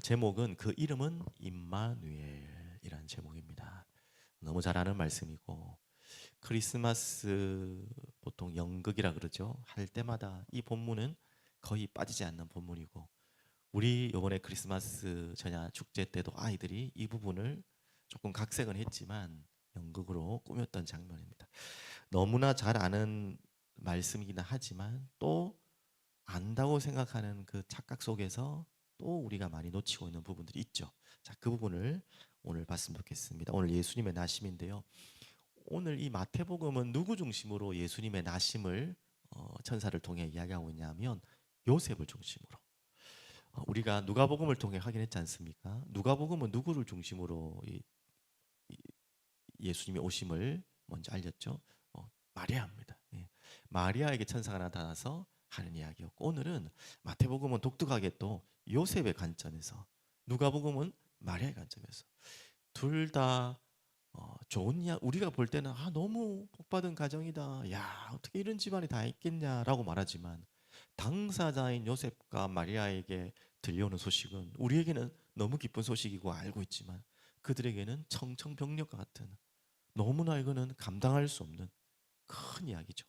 오늘 제목은 그 이름은 임마누엘이라는 제목입니다. 너무 잘 아는 말씀이고 크리스마스 보통 연극이라 그러죠. 할 때마다 이 본문은 거의 빠지지 않는 본문이고 우리 이번에 크리스마스 전야 축제 때도 아이들이 이 부분을 조금 각색은 했지만 연극으로 꾸몄던 장면입니다. 너무나 잘 아는 말씀이긴 하지만 또 안다고 생각하는 그 착각 속에서 또 우리가 많이 놓치고 있는 부분들이 있죠. 자, 그 부분을 오늘 봤으면 좋겠습니다. 오늘 예수님의 나심인데요. 오늘 이 마태복음은 누구 중심으로 예수님의 나심을 어, 천사를 통해 이야기하고 있냐면 요셉을 중심으로. 어, 우리가 누가복음을 통해 확인했지 않습니까? 누가복음은 누구를 중심으로 이, 이, 예수님의 오심을 먼저 알렸죠. 어, 마리아입니다. 예. 마리아에게 천사가 나타나서 하는 이야기였고 오늘은 마태복음은 독특하게 또 요셉의 관점에서 누가복음은 마리아의 관점에서 둘다 어, 좋은 이야 우리가 볼 때는 아 너무 복받은 가정이다. 야 어떻게 이런 집안이 다 있겠냐라고 말하지만 당사자인 요셉과 마리아에게 들려오는 소식은 우리에게는 너무 기쁜 소식이고 알고 있지만 그들에게는 청청병력과 같은 너무나 이거는 감당할 수 없는 큰 이야기죠.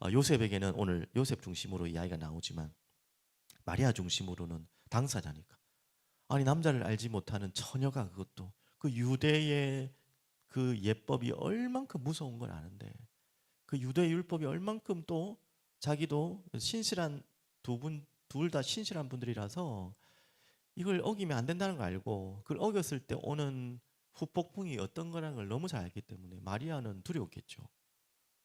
어, 요셉에게는 오늘 요셉 중심으로 이야기가 나오지만 마리아 중심으로는 당사자니까 아니 남자를 알지 못하는 처녀가 그것도 그 유대의 그 예법이 얼만큼 무서운 걸 아는데 그 유대 율법이 얼만큼 또 자기도 신실한 두 분 둘 다 신실한 분들이라서 이걸 어기면 안 된다는 걸 알고 그걸 어겼을 때 오는 후폭풍이 어떤 거라는 걸 너무 잘 알기 때문에 마리아는 두려웠겠죠.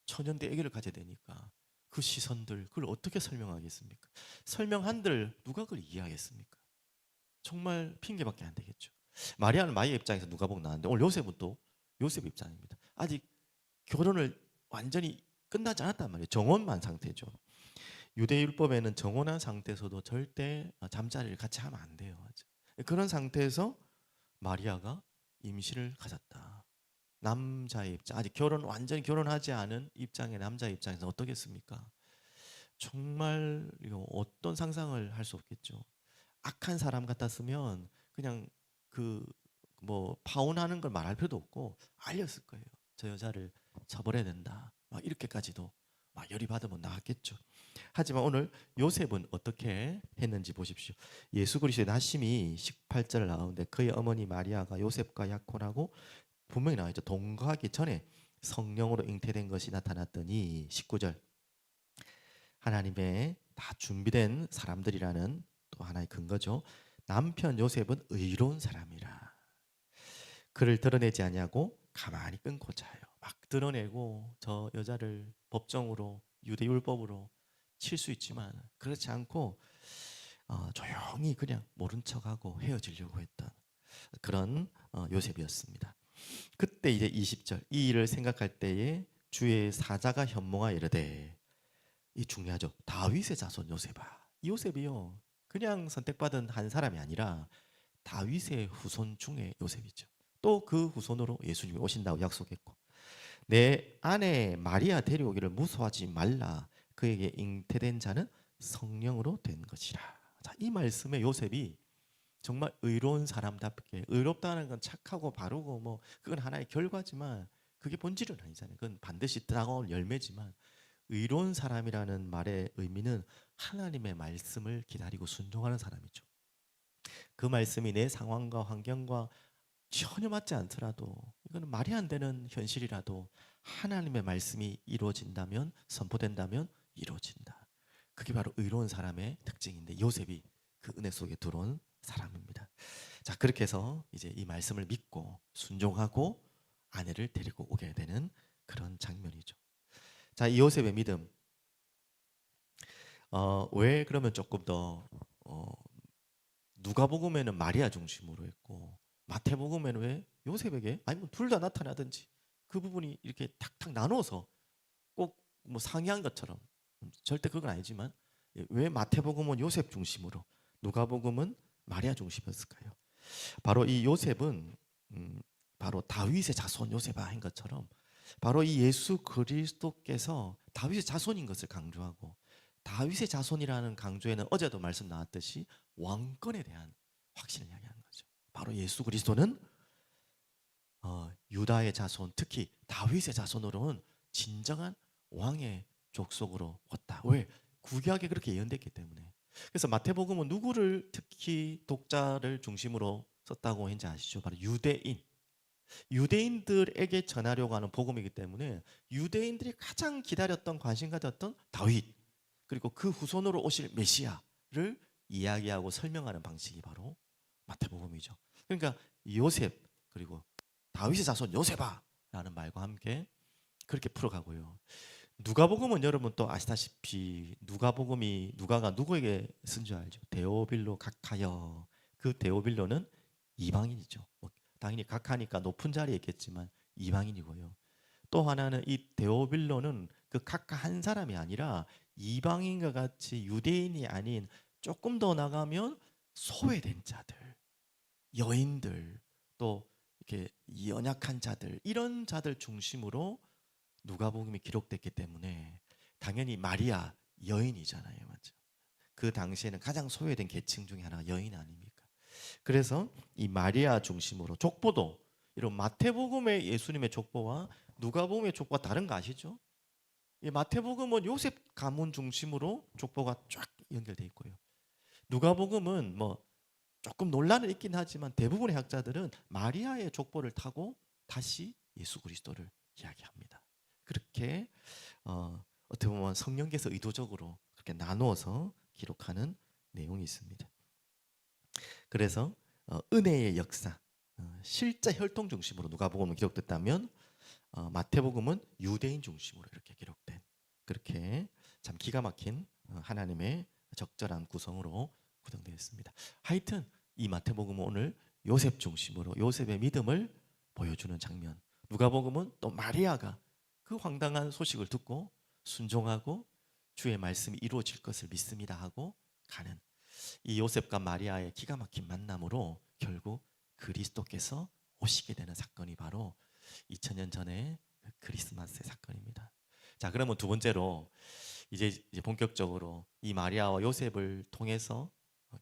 천연대 아기를 가져야 되니까 그 시선들 그걸 어떻게 설명하겠습니까? 설명한들 누가 그걸 이해하겠습니까? 정말 핑계밖에 안 되겠죠. 마리아는 마리아 입장에서 누가 보고 나왔는데 오늘 요셉은 또 요셉 입장입니다. 아직 결혼을 완전히 끝나지 않았단 말이에요. 정혼만 상태죠. 유대 율법에는 정혼한 상태에서도 절대 잠자리를 같이 하면 안 돼요. 그런 상태에서 마리아가 임신을 가졌다. 남자의 입장, 아직 결혼 완전히 결혼하지 않은 입장의 남자의 입장에서 어떻겠습니까? 정말 어떤 상상을 할 수 없겠죠. 악한 사람 같았으면 그냥 그 뭐 파혼하는 걸 말할 필요도 없고 알렸을 거예요. 저 여자를 처벌해야 된다. 막 이렇게까지도 막 열이 받으면 나왔겠죠. 하지만 오늘 요셉은 어떻게 했는지 보십시오. 예수 그리스도의 나심이 18절 나오는데 그의 어머니 마리아가 요셉과 약혼하고 분명히 나와 있죠. 동거하기 전에 성령으로 잉태된 것이 나타났더니 19절 하나님의 다 준비된 사람들이라는 또 하나의 근거죠. 남편 요셉은 의로운 사람이라. 그를 드러내지 아니하고 가만히 끊고 자요. 막 드러내고 저 여자를 법정으로 유대 율법으로 칠 수 있지만 그렇지 않고 어, 조용히 그냥 모른 척하고 헤어지려고 했던 그런 어, 요셉이었습니다. 그때 이제 20절 이 일을 생각할 때에 주의 사자가 현몽하 이르되 이 중요하죠. 다윗의 자손 요셉아. 이 요셉이요. 그냥 선택받은 한 사람이 아니라 다윗의 후손 중에 요셉이죠. 또 그 후손으로 예수님이 오신다고 약속했고 내 아내 마리아 데려오기를 무서워하지 말라. 그에게 잉태된 자는 성령으로 된 것이라. 자, 이 말씀에 요셉이 정말 의로운 사람답게 의롭다는 건 착하고 바르고 뭐 그건 하나의 결과지만 그게 본질은 아니잖아요. 그건 반드시 따가운 열매지만 의로운 사람이라는 말의 의미는 하나님의 말씀을 기다리고 순종하는 사람이죠. 그 말씀이 내 상황과 환경과 전혀 맞지 않더라도 이거는 말이 안 되는 현실이라도 하나님의 말씀이 이루어진다면 선포된다면 이루어진다. 그게 바로 의로운 사람의 특징인데 요셉이 그 은혜 속에 들어온 사람입니다. 자 그렇게 해서 이제 이 말씀을 믿고 순종하고 아내를 데리고 오게 되는 그런 장면이죠. 자이 요셉의 믿음 어, 왜 그러면 조금 더 어, 누가복음에는 마리아 중심으로 했고 마태복음에는 왜 요셉에게 아니면 둘 다 나타나든지 그 부분이 이렇게 탁탁 나눠서 꼭 뭐 상이한 것처럼 절대 그건 아니지만 왜 마태복음은 요셉 중심으로 누가복음은 마리아 중심이었을까요? 바로 이 요셉은 음, 바로 다윗의 자손 요셉아 한 것처럼 바로 이 예수 그리스도께서 다윗의 자손인 것을 강조하고 다윗의 자손이라는 강조에는 어제도 말씀 나왔듯이 왕권에 대한 확신을 이야기하는 거죠. 바로 예수 그리스도는 어, 유다의 자손, 특히 다윗의 자손으로는 진정한 왕의 족속으로 왔다. 왜? 구약에 그렇게 예언됐기 때문에. 그래서 마태복음은 누구를 특히 독자를 중심으로 썼다고 했는지 아시죠? 바로 유대인. 유대인들에게 전하려고 하는 복음이기 때문에 유대인들이 가장 기다렸던 관심 가졌던 다윗 그리고 그 후손으로 오실 메시아를 이야기하고 설명하는 방식이 바로 마태복음이죠. 그러니까 요셉 그리고 다윗의 자손 요셉아라는 말과 함께 그렇게 풀어가고요. 누가복음은 여러분 또 아시다시피 누가복음이 누가가 누구에게 쓴 줄 알죠? 데오빌로 각하여 그 데오빌로는 이방인이죠. 뭐 당연히 각하니까 높은 자리에 있겠지만 이방인이고요. 또 하나는 이 데오빌로는 그 각하 한 사람이 아니라 이방인과 같이 유대인이 아닌 조금 더 나가면 소외된 자들, 여인들, 또 이렇게 연약한 자들 이런 자들 중심으로 누가복음이 기록됐기 때문에 당연히 마리아 여인이잖아요, 맞죠? 그 당시에는 가장 소외된 계층 중에 하나가 여인 아닙니까? 그래서 이 마리아 중심으로 족보도 이런 마태복음의 예수님의 족보와 누가복음의 족보가 다른 거 아시죠? 이 마태복음은 요셉 가문 중심으로 족보가 쫙 연결돼 있고요. 누가복음은 뭐 조금 논란은 있긴 하지만 대부분의 학자들은 마리아의 족보를 타고 다시 예수 그리스도를 이야기합니다. 그렇게 어, 어떻게 보면 성령께서 의도적으로 그렇게 나누어서 기록하는 내용이 있습니다. 그래서 어, 은혜의 역사, 어, 실제 혈통 중심으로 누가복음은 기록됐다면 어, 마태복음은 유대인 중심으로 이렇게 기록된 그렇게 참 기가 막힌 어, 하나님의 적절한 구성으로 구성되어 있습니다. 하여튼 이 마태복음은 오늘 요셉 중심으로 요셉의 믿음을 보여주는 장면. 누가복음은 또 마리아가 그 황당한 소식을 듣고 순종하고 주의 말씀이 이루어질 것을 믿습니다 하고 가는 이 요셉과 마리아의 기가 막힌 만남으로 결국 그리스도께서 오시게 되는 사건이 바로 2000년 전의 그 크리스마스의 사건입니다. 자, 그러면 두 번째로 이제, 이제 본격적으로 이 마리아와 요셉을 통해서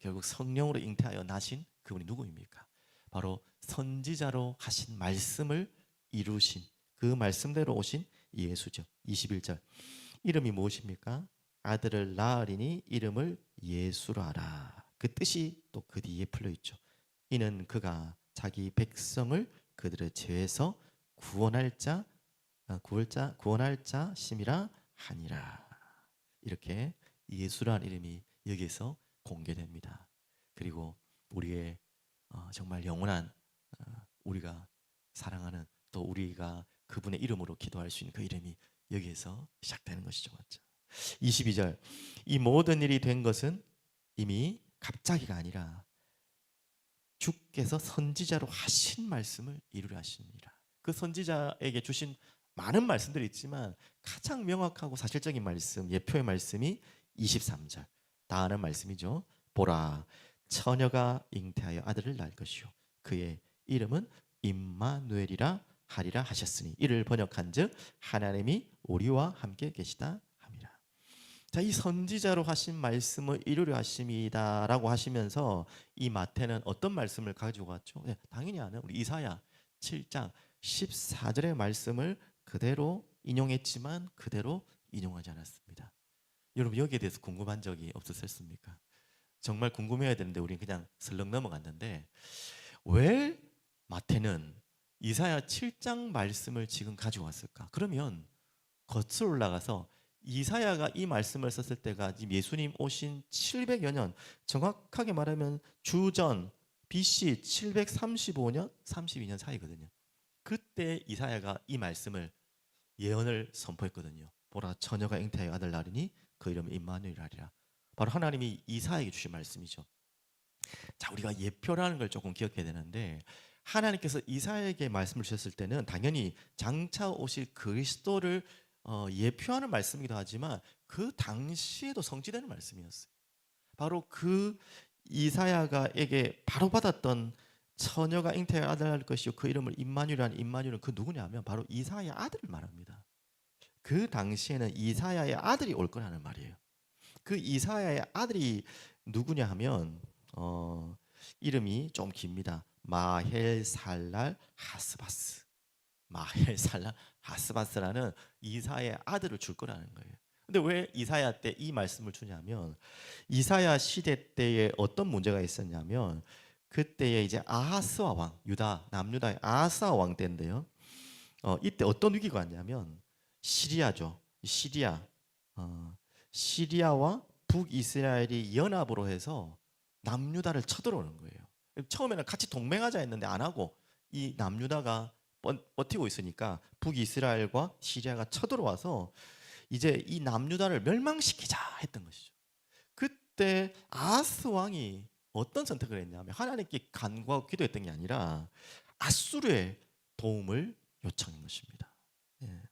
결국 성령으로 잉태하여 나신 그분이 누구입니까? 바로 선지자로 하신 말씀을 이루신 그 말씀대로 오신 예수죠. 21절. 이름이 무엇입니까? 아들을 낳으리니 이름을 예수로 하라. 그 뜻이 또 그 뒤에 풀려 있죠. 이는 그가 자기 백성을 그들의 죄에서 구원할 자, 아, 구할 자, 구원할 자 심이라 하니라. 이렇게 예수라는 이름이 여기서 공개됩니다. 그리고 우리의 어, 정말 영원한 어, 우리가 사랑하는 또 우리가 그분의 이름으로 기도할 수 있는 그 이름이 여기에서 시작되는 것이죠. 맞죠? 22절. 이 모든 일이 된 것은 이미 갑자기가 아니라 주께서 선지자로 하신 말씀을 이루려 하십니다. 그 선지자에게 주신 많은 말씀들이 있지만 가장 명확하고 사실적인 말씀, 예표의 말씀이 23절. 다 아는 말씀이죠. 보라, 처녀가 잉태하여 아들을 낳을 것이요. 그의 이름은 임마누엘이라 하리라 하셨으니 이를 번역한즉 하나님이 우리와 함께 계시다 함이라. 자, 이 선지자로 하신 말씀을 이루려 하심이다라고 하시면서 이 마태는 어떤 말씀을 가지고 왔죠? 네, 당연히 아는 우리 이사야 7장 14절의 말씀을 그대로 인용했지만 그대로 인용하지 않았습니다. 여러분 여기에 대해서 궁금한 적이 없으셨습니까? 정말 궁금해야 되는데 우리는 그냥 슬렁 넘어갔는데 왜 마태는 이사야 7장 말씀을 지금 가지고 왔을까? 그러면 겉으로 올라가서 이사야가 이 말씀을 썼을 때가 예수님 오신 700여 년, 정확하게 말하면 주전 BC 735년, 32년 사이거든요. 그때 이사야가 이 말씀을 예언을 선포했거든요. 보라 처녀가 잉태하여 아들 낳으니 그 이름은 임마누엘이라. 바로 하나님이 이사야에게 주신 말씀이죠. 자, 우리가 예표라는 걸 조금 기억해야 되는데 하나님께서 이사야에게 말씀을 주셨을 때는 당연히 장차 오실 그리스도를 어, 예표하는 말씀이기도 하지만 그 당시에도 성취되는 말씀이었어요. 바로 그 이사야가에게 바로 받았던 처녀가 잉태할 아들 할 것이요 그 이름을 임마누엘이라는 임마누엘은 그 누구냐면 바로 이사야 아들을 말합니다. 그 당시에는 이사야의 아들이 올 거라는 말이에요. 그 이사야의 아들이 누구냐 하면 어, 이름이 좀 깁니다. 마헬살랄 하스바스. 마헬살랄 하스바스라는 이사의 아들을 줄 거라는 거예요. 근데 왜 이사야 때 이 말씀을 주냐면 이사야 시대 때에 어떤 문제가 있었냐면 그때에 이제 아하스와 왕 유다 남유다의 아하스와 왕 때인데요. 어, 이때 어떤 위기가 왔냐면 시리아죠. 시리아 어, 시리아와 북이스라엘이 연합으로 해서 남유다를 쳐들어오는 거예요. 처음에는 같이 동맹하자 했는데 안 하고 이 남유다가 번- 버티고 있으니까 북이스라엘과 시리아가 쳐들어와서 이제 이 남유다를 멸망시키자 했던 것이죠. 그때 아하스 왕이 어떤 선택을 했냐면 하나님께 간구하고 기도했던 게 아니라 아수르의 도움을 요청한 것입니다. 예.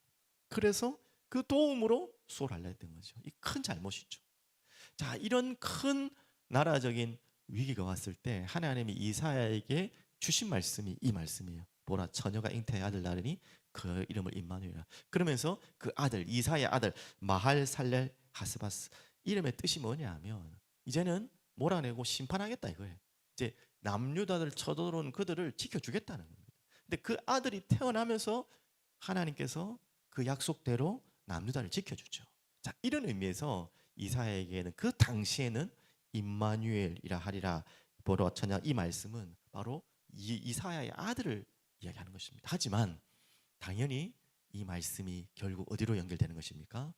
그래서 그 도움으로 수월하려 했던 거죠. 이 큰 잘못이죠. 자, 이런 큰 나라적인 위기가 왔을 때 하나님이 이사야에게 주신 말씀이 이 말씀이에요. 보라 처녀가 잉태의 아들 낳으니 그 이름을 임마누엘이라. 그러면서 그 아들 이사야 아들 마할 살렐 하스바스 이름의 뜻이 뭐냐면 이제는 몰아내고 심판하겠다 이거예요. 이제 남유다들 쳐들어온 그들을 지켜주겠다는 겁니다. 근데 그 아들이 태어나면서 하나님께서 그 약속대로 남유다를 지켜주죠. 자 이런 의미에서 이사야에게는 그 당시에는 임마누엘이라 하리라 보러 처냐 이 말씀은 바로 이, 이사야의 아들을 이야기하는 것입니다. 하지만 당연히 이 말씀이 결국 어디로 연결되는 것입니까?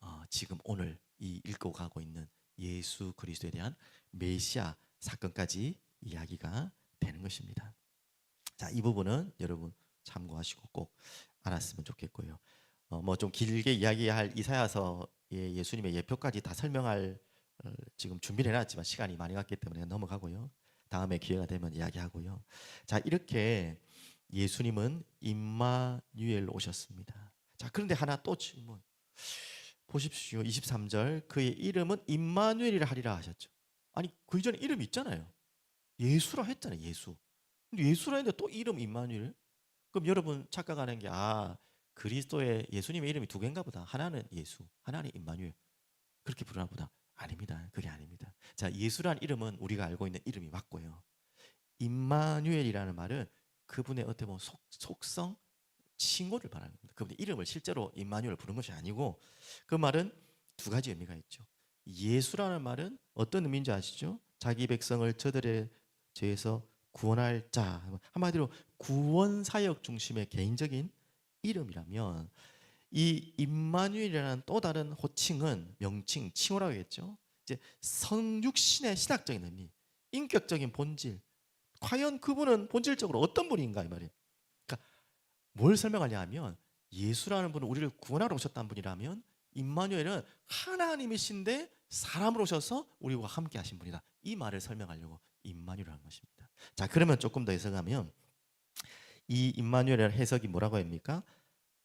어, 지금 오늘 이 읽고 가고 있는 예수 그리스도에 대한 메시아 사건까지 이야기가 되는 것입니다. 자, 이 부분은 여러분 참고하시고 꼭 알았으면 좋겠고요. 어, 뭐 좀 길게 이야기할 이사야서의 예수님의 예표까지 다 설명할 어, 지금 준비를 해놨지만 시간이 많이 갔기 때문에 넘어가고요. 다음에 기회가 되면 이야기하고요. 자, 이렇게 예수님은 임마누엘로 오셨습니다. 자, 그런데 하나 또 질문. 보십시오. 23절. 그의 이름은 임마누엘이라 하리라 하셨죠. 아니, 그 이전에 이름이 있잖아요. 예수라 했잖아요. 예수. 근데 예수라 했는데 또 이름 임마누엘? 그럼 여러분 착각하는 게 아, 그리스도의 예수님의 이름이 두 개인가 보다. 하나는 예수, 하나는 임마누엘. 그렇게 부르나 보다. 아닙니다. 그게 아닙니다. 자, 예수란 이름은 우리가 알고 있는 이름이 맞고요. 임마누엘이라는 말은 그분의 어떻게 보면 속, 속성, 칭호를 말하는 겁니다. 그분의 이름을 실제로 임마누엘 부른 것이 아니고 그 말은 두 가지 의미가 있죠. 예수라는 말은 어떤 의미인지 아시죠? 자기 백성을 저들의 죄에서 구원할 자 한마디로 구원 사역 중심의 개인적인 이름이라면 이 임마누엘이라는 또 다른 호칭은 명칭 칭호라고 했죠. 이제 성육신의 신학적인 의미, 인격적인 본질. 과연 그분은 본질적으로 어떤 분인가 이 말이에요. 그러니까 뭘 설명하냐 하면 예수라는 분은 우리를 구원하러 오셨다는 분이라면 임마누엘은 하나님이신데 사람으로 오셔서 우리와 함께 하신 분이다. 이 말을 설명하려고 임마누엘이라는 것입니다. 자, 그러면 조금 더 해석하면 이 임마누엘의 해석이 뭐라고 합니까?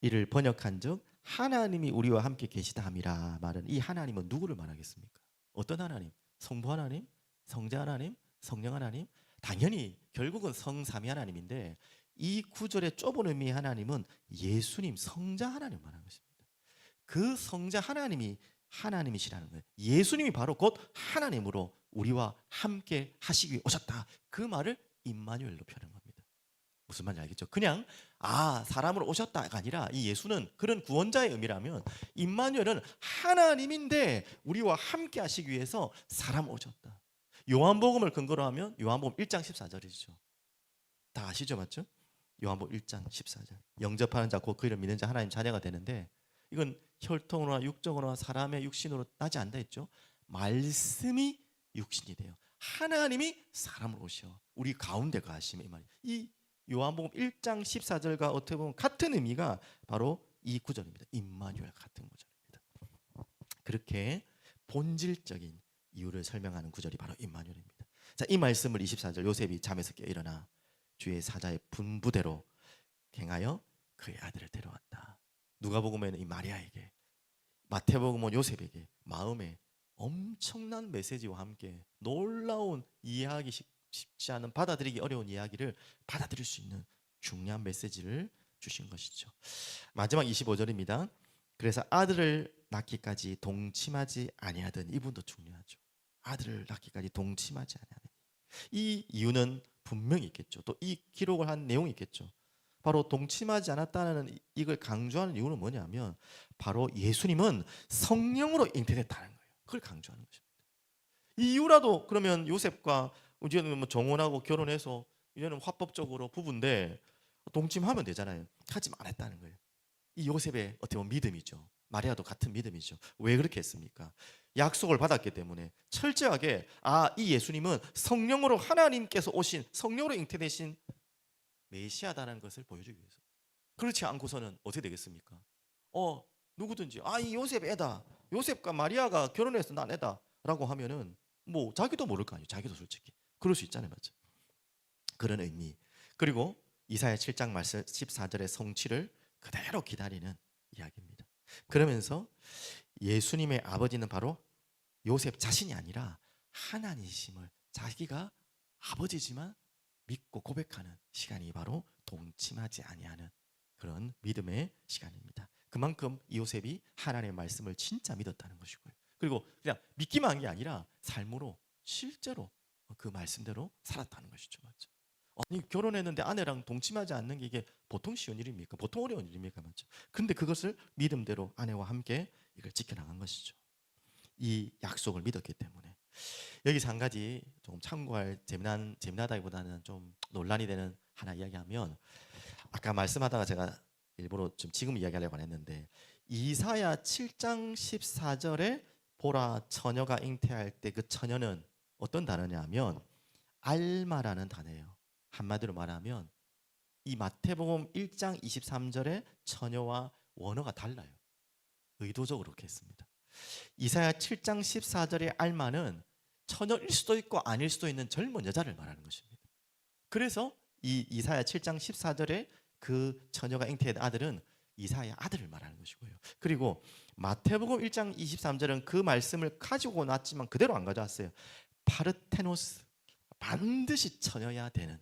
이를 번역한즉 하나님이 우리와 함께 계시다 함이라 말은 이 하나님은 누구를 말하겠습니까? 어떤 하나님? 성부 하나님, 성자 하나님, 성령 하나님? 당연히 결국은 성삼위 하나님인데 이 구절의 좁은 의미의 하나님은 예수님 성자 하나님 말하는 것입니다. 그 성자 하나님이 하나님이시라는 거예요. 예수님이 바로 곧 하나님으로 우리와 함께 하시기 오셨다. 그 말을 임마누엘로 표현한 겁니다. 무슨 말인지 알겠죠? 그냥 아 사람으로 오셨다가 아니라 이 예수는 그런 구원자의 의미라면 임마누엘은 하나님인데 우리와 함께 하시기 위해서 사람 오셨다. 요한복음을 근거로 하면 요한복음 1장 14절이죠. 다 아시죠, 맞죠? 요한복음 1장 14절. 영접하는 자 곧 그를 믿는 자 하나님 자녀가 되는데 이건 혈통으로나 육적으로나 사람의 육신으로 나지 않다 했죠. 말씀이 육신이 돼요. 하나님이 사람으로 오셔 우리 가운데 가시면 이 말이. 이 요한복음 1장 14절과 어떻게 보면 같은 의미가 바로 이 구절입니다. 임마누엘 같은 구절입니다. 그렇게 본질적인 이유를 설명하는 구절이 바로 임마누엘입니다. 자, 이 말씀을 24절 요셉이 잠에서 깨 일어나 주의 사자의 분부대로 행하여 그의 아들을 데려왔다. 누가복음에는 이 마리아에게 마태복음은 요셉에게 마음에 엄청난 메시지와 함께 놀라운 이해하기 쉽- 쉽지 않은 받아들이기 어려운 이야기를 받아들일 수 있는 중요한 메시지를 주신 것이죠. 마지막 25절입니다. 그래서 아들을 낳기까지 동침하지 아니하던 이분도 중요하죠. 아들을 낳기까지 동침하지 아니하는 이 이유는 분명히 있겠죠. 또 이 기록을 한 내용이 있겠죠. 바로 동침하지 않았다는 이- 이걸 강조하는 이유는 뭐냐면 바로 예수님은 성령으로 잉태됐다는 거예요. 그걸 강조하는 것입니다. 이 이유라도 그러면 요셉과 이제는 뭐 정혼하고 결혼해서 이제는 화법적으로 부부인데 동침하면 되잖아요. 하지 말았다는 거예요. 이 요셉의 어떻게 보면 믿음이죠. 마리아도 같은 믿음이죠. 왜 그렇게 했습니까? 약속을 받았기 때문에 철저하게 아 이 예수님은 성령으로 하나님께서 오신 성령으로 잉태되신 메시아다라는 것을 보여주기 위해서. 그렇지 않고서는 어떻게 되겠습니까? 어 누구든지 아 이 요셉 애다. 요셉과 마리아가 결혼해서 난 애다라고 하면은 뭐 자기도 모를 거 아니에요. 자기도 솔직히 그럴 수 있잖아요, 맞죠? 그런 의미. 그리고 이사야 7장 말씀 14절의 성취를 그대로 기다리는 이야기입니다. 그러면서 예수님의 아버지는 바로 요셉 자신이 아니라 하나님이심을 자기가 아버지지만 믿고 고백하는 시간이 바로 동침하지 아니하는 그런 믿음의 시간입니다. 그만큼 요셉이 하나님의 말씀을 진짜 믿었다는 것이고요. 그리고 그냥 믿기만 한 게 아니라 삶으로 실제로 그 말씀대로 살았다는 것이죠. 맞죠? 아니 결혼했는데 아내랑 동침하지 않는 게 이게 보통 쉬운 일입니까? 보통 어려운 일입니까? 맞죠? 근데 그것을 믿음대로 아내와 함께 이걸 지켜나간 것이죠. 이 약속을 믿었기 때문에 여기서 한 가지 좀 참고할 재미난 재미나다기보다는 좀 논란이 되는 하나 이야기하면 아까 말씀하다가 제가 일부러 좀 지금 이야기하려고 안 했는데 이사야 7장 14절에 보라 처녀가 잉태할 때 그 처녀는 어떤 단어냐면 알마라는 단어예요. 한마디로 말하면 이 마태복음 1장 23절에 처녀와 원어가 달라요. 의도적으로 그렇게 했습니다. 이사야 7장 14절의 알마는 처녀일 수도 있고 아닐 수도 있는 젊은 여자를 말하는 것입니다. 그래서 이 이사야 7장 14절에 그 처녀가 잉태한 아들은 이사야 아들을 말하는 것이고요. 그리고 마태복음 1장 23절은 그 말씀을 가지고 왔지만 그대로 안 가져왔어요. 파르테노스 반드시 처녀야 되는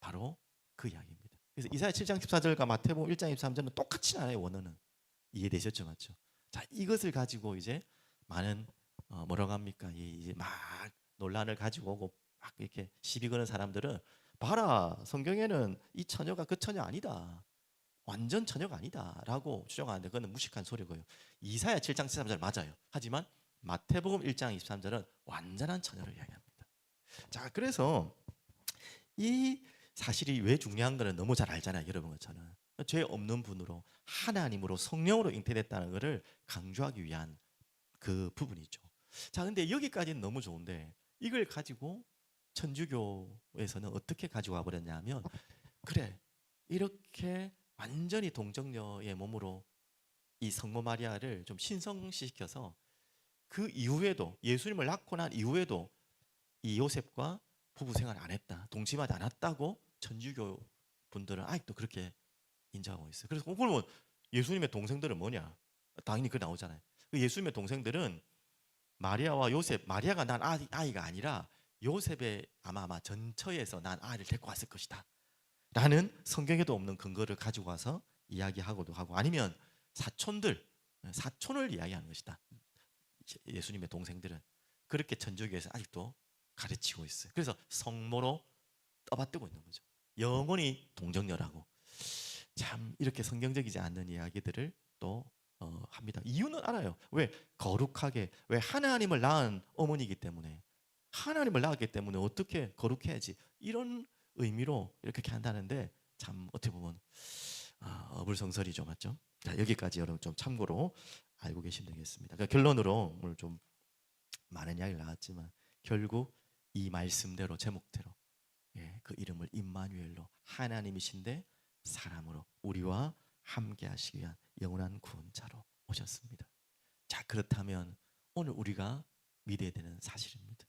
바로 그 이야기입니다. 그래서 이사야 7장 14절과 마태복음 1장 23절은 똑같이 나요 원어는 이해되셨죠, 맞죠? 자 이것을 가지고 이제 많은 어, 뭐라고 합니까? 이- 이제 막 논란을 가지고 오고 막 이렇게 시비 거는 사람들은 봐라 성경에는 이 처녀가 그 처녀 아니다. 완전 처녀가 아니다라고 주장하는데 그거는 무식한 소리고요. 이사야 7장 13절 맞아요. 하지만 마태복음 1장 23절은 완전한 처녀를 이야기합니다. 자, 그래서 이 사실이 왜 중요한 거는 너무 잘 알잖아요, 여러분 저는 죄 없는 분으로 하나님으로 성령으로 잉태됐다는 것을 강조하기 위한 그 부분이죠. 자, 근데 여기까지는 너무 좋은데 이걸 가지고 천주교에서는 어떻게 가지고 와버렸냐면 그래 이렇게 완전히 동정녀의 몸으로 이 성모 마리아를 좀 신성시켜서 그 이후에도 예수님을 낳고 난 이후에도 이 요셉과 부부 생활 안 했다 동침하지 않았다고 천주교 분들은 아직도 그렇게 인정하고 있어요. 그래서 그러면 예수님의 동생들은 뭐냐? 당연히 그 나오잖아요. 그 예수님의 동생들은 마리아와 요셉, 마리아가 난 아이, 아이가 아니라 요셉의 아마 아마 전처에서 난 아이를 데리고 왔을 것이다. 라는 성경에도 없는 근거를 가지고 와서 이야기하고도 하고 아니면 사촌들, 사촌을 이야기하는 것이다. 예수님의 동생들은 그렇게 전주교에서 아직도 가르치고 있어요. 그래서 성모로 떠받들고 있는 거죠. 영원히 동정녀라고. 참 이렇게 성경적이지 않는 이야기들을 또 어, 합니다. 이유는 알아요. 왜 거룩하게 왜 하나님을 낳은 어머니이기 때문에 하나님을 낳았기 때문에 어떻게 거룩해야지 이런 의미로 이렇게 한다는데 참 어떻게 보면 아, 어불성설이죠, 맞죠? 자 여기까지 여러분 좀 참고로 알고 계시면 되겠습니다. 그러니까 결론으로 오늘 좀 많은 이야기를 나왔지만 결국 이 말씀대로 제목대로 예, 그 이름을 임마누엘로 하나님이신데 사람으로 우리와 함께 하시기 위한 영원한 구원자로 오셨습니다. 자, 그렇다면 오늘 우리가 믿어야 되는 사실입니다.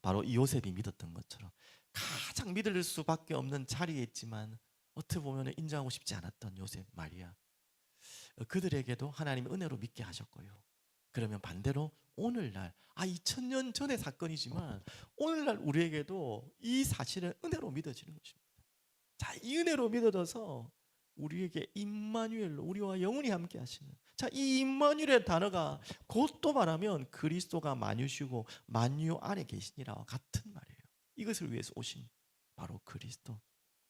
바로 이 요셉이 믿었던 것처럼 가장 믿을 수밖에 없는 자리에 있지만 어떻게 보면 인정하고 싶지 않았던 요셉, 마리아. 그들에게도 하나님의 은혜로 믿게 하셨고요. 그러면 반대로 오늘날 아 2000년 전의 사건이지만 오늘날 우리에게도 이 사실은 은혜로 믿어지는 것입니다. 자, 이 은혜로 믿어져서 우리에게 임마누엘로 우리와 영원히 함께 하시는 자, 이 임마누엘의 단어가 곧 또 말하면 그리스도가 만유시고 만유 안에 계시니라와 같은 말이에요. 이것을 위해서 오신 바로 그리스도.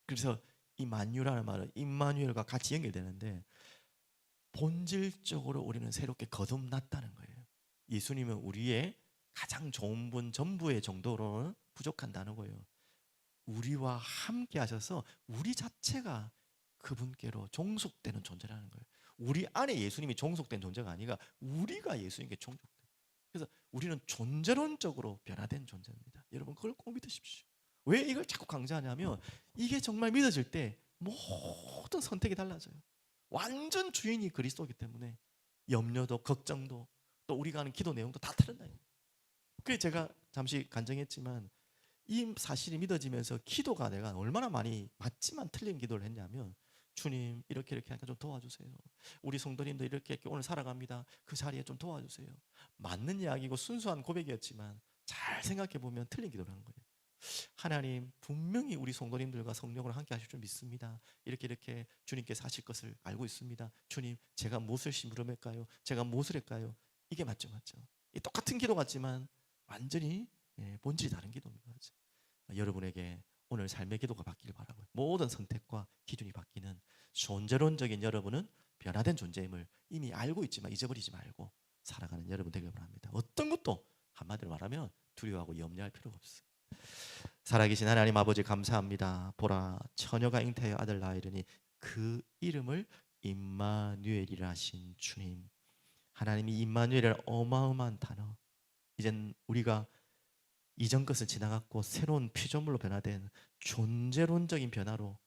그래서 이 만유라는 말은 임마누엘과 같이 연결되는데 본질적으로 우리는 새롭게 거듭났다는 거예요. 예수님은 우리의 가장 좋은 분 전부의 정도로는 부족한 단어고요. 우리와 함께 하셔서 우리 자체가 그분께로 종속되는 존재라는 거예요. 우리 안에 예수님이 종속된 존재가 아니라 우리가 예수님께 종속된. 그래서 우리는 존재론적으로 변화된 존재입니다. 여러분 그걸 꼭 믿으십시오. 왜 이걸 자꾸 강조하냐면 이게 정말 믿어질 때 모든 선택이 달라져요. 완전 주인이 그리스도이기 때문에 염려도 걱정도 또 우리가 하는 기도 내용도 다 다른다. 그게 제가 잠시 간증했지만 이 사실이 믿어지면서 기도가 내가 얼마나 많이 맞지만 틀린 기도를 했냐면 주님 이렇게 이렇게 하니까 좀 도와주세요. 우리 성도님도 이렇게 이렇게 오늘 살아갑니다. 그 자리에 좀 도와주세요. 맞는 이야기고 순수한 고백이었지만 잘 생각해 보면 틀린 기도를 한 거예요. 하나님 분명히 우리 성도님들과 성령으로 함께 하실 줄 믿습니다. 이렇게 이렇게 주님께서 하실 것을 알고 있습니다. 주님 제가 무엇을 심부름할까요? 제가 무엇을 할까요? 이게 맞죠, 맞죠. 이 똑같은 기도 같지만 완전히 예, 본질이 다른 기도입니다. 맞죠? 여러분에게 오늘 삶의 기도가 바뀌길 바라고요. 모든 선택과 기준이 바뀌는 존재론적인 여러분은 변화된 존재임을 이미 알고 있지만 잊어버리지 말고 살아가는 여러분 되길 바랍니다. 어떤 것도 한마디로 말하면 두려워하고 염려할 필요가 없어요. 살아계신 하나님 아버지 감사합니다. 보라 처녀가 잉태하여 아들 낳으리니 그 이름을 임마누엘이라 하신 주님. 하나님이 임마누엘을 어마어마한 단어. 이젠 우리가 이전 것을 지나갔고 새로운 피조물로 변화된 존재론적인 변화로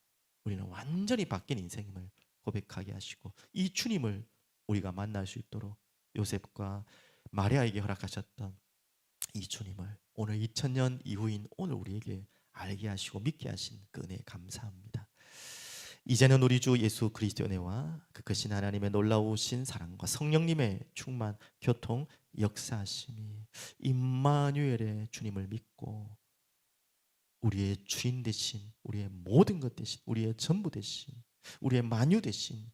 우리는 완전히 바뀐 인생임을 고백하게 하시고 이 주님을 우리가 만날 수 있도록 요셉과 마리아에게 허락하셨던 이 주님을 오늘 2000년 이후인 오늘 우리에게 알게 하시고 믿게 하신 그 은혜 감사합니다. 이제는 우리 주 예수 그리스도의 은혜와 그 크신 하나님의 놀라우신 사랑과 성령님의 충만 교통 역사하심이 임마누엘의 주님을 믿고 우리의 주인 되신 우리의 모든 것 되신 우리의 전부 되신 우리의 만유 되신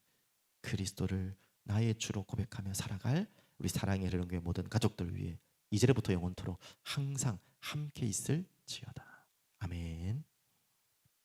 그리스도를 나의 주로 고백하며 살아갈 우리 사랑의 흐르는 모든 가족들 위해 이제부터 영원토록 항상 함께 있을지어다. 아멘.